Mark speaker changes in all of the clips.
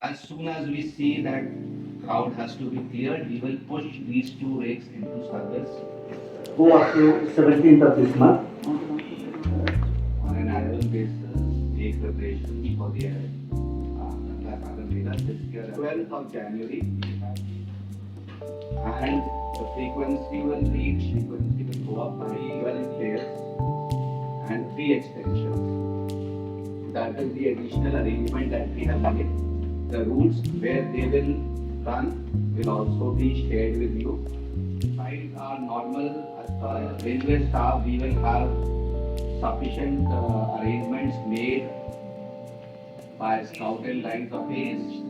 Speaker 1: As soon as we see that crowd has to be cleared, we will push these two rakes into service
Speaker 2: go up to 17th of this month.
Speaker 1: on an annual basis, make preparations for the uh, this year, 12th of January. And the frequency will reach, frequency will go up by 12 players and three extensions. That is the additional arrangement that we have made. The routes where they will run will also be shared with you. Besides our normal uh, railway staff, we will have sufficient uh, arrangements made by scout and lines of haste.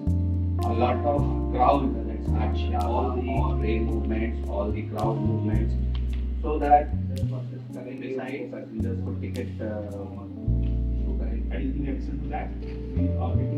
Speaker 1: A lot of crowd, that's actually all the train movements, all the crowd movements, so that beside passengers for ticket. Uh,
Speaker 3: Anything to that? We are getting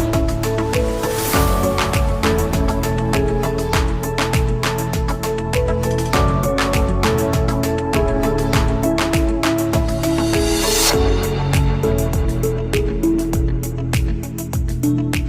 Speaker 4: Thank you.